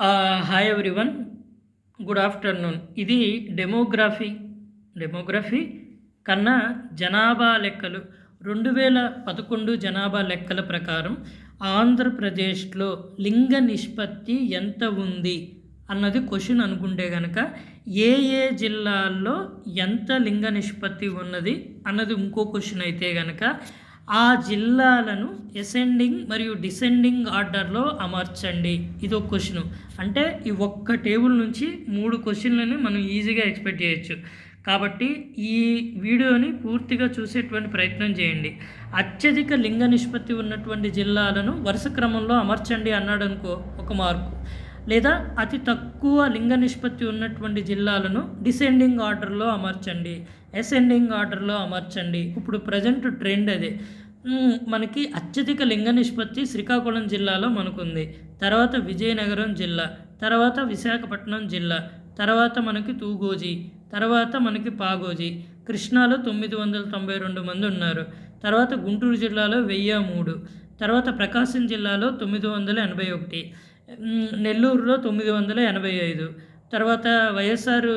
Hi everyone. Good afternoon. ఇది demography. Demography కన్నా జనాభా లెక్కలు. రెండు వేల పదకొండు జనాభా లెక్కల ప్రకారం ఆంధ్రప్రదేశ్లో లింగ నిష్పత్తి ఎంత ఉంది అన్నది క్వశ్చన్ అనుకుంటే కనుక ఏ ఏ జిల్లాల్లో ఎంత లింగ నిష్పత్తి ఉన్నది అన్నది ఇంకో క్వశ్చన్ అయితే కనుక ఆ జిల్లాలను ఎసెండింగ్ మరియు డిసెండింగ్ ఆర్డర్లో అమర్చండి. ఇది ఒక క్వశ్చన్ అంటే ఈ ఒక్క టేబుల్ నుంచి మూడు క్వశ్చన్లని మనం ఈజీగా ఎక్స్పెక్ట్ చేయొచ్చు. కాబట్టి ఈ వీడియోని పూర్తిగా చూసేటువంటి ప్రయత్నం చేయండి. అత్యధిక లింగ నిష్పత్తి ఉన్నటువంటి జిల్లాలను వరుస క్రమంలో అమర్చండి అన్నాడు అనుకో ఒక మార్కు. లేదా అతి తక్కువ లింగ నిష్పత్తి ఉన్నటువంటి జిల్లాలను డిసెండింగ్ ఆర్డర్లో అమర్చండి. అసెండింగ్ ఆర్డర్లో అమర్చండి. ఇప్పుడు ప్రజెంట్ ట్రెండ్ అదే. మనకి అత్యధిక లింగ నిష్పత్తి శ్రీకాకుళం జిల్లాలో మనకుంది. తర్వాత విజయనగరం జిల్లా తర్వాత విశాఖపట్నం జిల్లా తర్వాత మనకి తూగోజీ తర్వాత మనకి పాగోజీ. కృష్ణాలో తొమ్మిది వందల తొంభై రెండు మంది ఉన్నారు. తర్వాత గుంటూరు జిల్లాలో వెయ్యి మూడు. తర్వాత ప్రకాశం జిల్లాలో తొమ్మిది వందల ఎనభై ఒకటి. నెల్లూరులో తొమ్మిది వందల ఎనభై ఐదు. తర్వాత వైఎస్ఆర్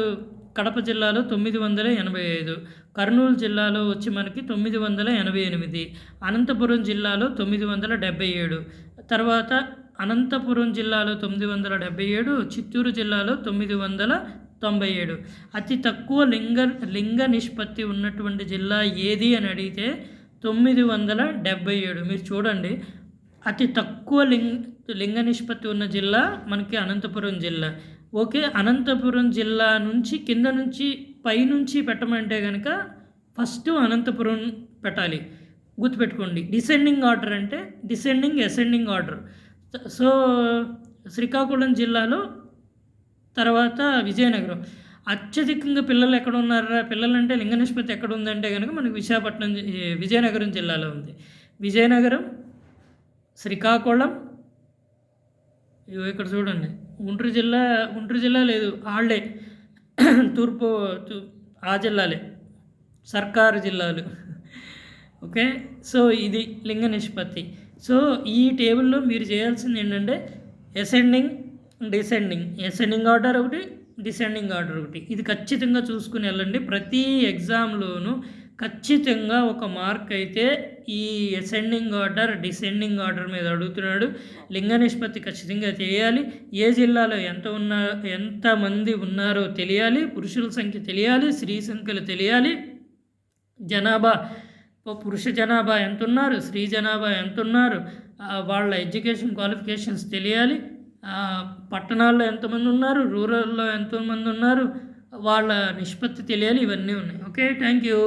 కడప జిల్లాలో తొమ్మిది వందల ఎనభై ఐదు. కర్నూలు జిల్లాలో వచ్చి మనకి తొమ్మిది వందల ఎనభై ఎనిమిది. అనంతపురం జిల్లాలో తొమ్మిది వందల డెబ్బై ఏడు. తర్వాత అనంతపురం జిల్లాలో తొమ్మిది వందల డెబ్బై ఏడు చిత్తూరు జిల్లాలో తొమ్మిది వందల తొంభై ఏడు. అతి తక్కువ లింగ లింగ నిష్పత్తి ఉన్నటువంటి జిల్లా ఏది అని అడిగితే తొమ్మిది వందల డెబ్బై ఏడు. మీరు చూడండి అతి తక్కువ లింగ లింగ నిష్పత్తి ఉన్న జిల్లా మనకి అనంతపురం జిల్లా. ఓకే అనంతపురం జిల్లా నుంచి కింద నుంచి పైనుంచి పెట్టమంటే కనుక ఫస్ట్ అనంతపురం పెట్టాలి. గుర్తుపెట్టుకోండి డిసెండింగ్ ఆర్డర్ అంటే descending ascending order. So Srikakulam జిల్లాలో తర్వాత విజయనగరం. అత్యధికంగా పిల్లలు ఎక్కడ ఉన్నారా? పిల్లలు అంటే లింగ నిష్పత్తి ఎక్కడ ఉందంటే కనుక మనకి విశాఖపట్నం విజయనగరం జిల్లాలో ఉంది. విజయనగరం శ్రీకాకుళం. ఇగో ఇక్కడ చూడండి. గుంటూరు జిల్లా గుంటూరు జిల్లా లేదు. ఆళ్ళే తూర్పు ఆ జిల్లాలే. సర్కారు జిల్లాలు. ఓకే? సో ఇది లింగ నిష్పత్తి. సో ఈ టేబుల్లో మీరు చేయాల్సింది ఏంటంటే అసెండింగ్ డిసెండింగ్ అసెండింగ్ ఆర్డర్ ఒకటి డిసెండింగ్ ఆర్డర్ ఒకటి. ఇది ఖచ్చితంగా చూసుకుని వెళ్ళండి. ప్రతి ఎగ్జామ్లోనూ ఖచ్చితంగా ఒక మార్క్ అయితే ఈ అసెండింగ్ ఆర్డర్ డిసెండింగ్ ఆర్డర్ మీద అడుగుతున్నాడు. లింగ నిష్పత్తి ఖచ్చితంగా తెలియాలి. ఏ జిల్లాలో ఎంత ఉన్నా ఎంతమంది ఉన్నారో తెలియాలి. పురుషుల సంఖ్య తెలియాలి. స్త్రీ సంఖ్యలు తెలియాలి. జనాభా ఓ పురుష జనాభా ఎంత ఉన్నారు స్త్రీ జనాభా ఎంత ఉన్నారు వాళ్ళ ఎడ్యుకేషన్ క్వాలిఫికేషన్స్ తెలియాలి. పట్టణాల్లో ఎంతమంది ఉన్నారు? రూరల్లో ఎంతమంది ఉన్నారు? వాళ్ళ నిష్పత్తి తెలియాలి. ఇవన్నీ ఉన్నాయి. Okay thank you.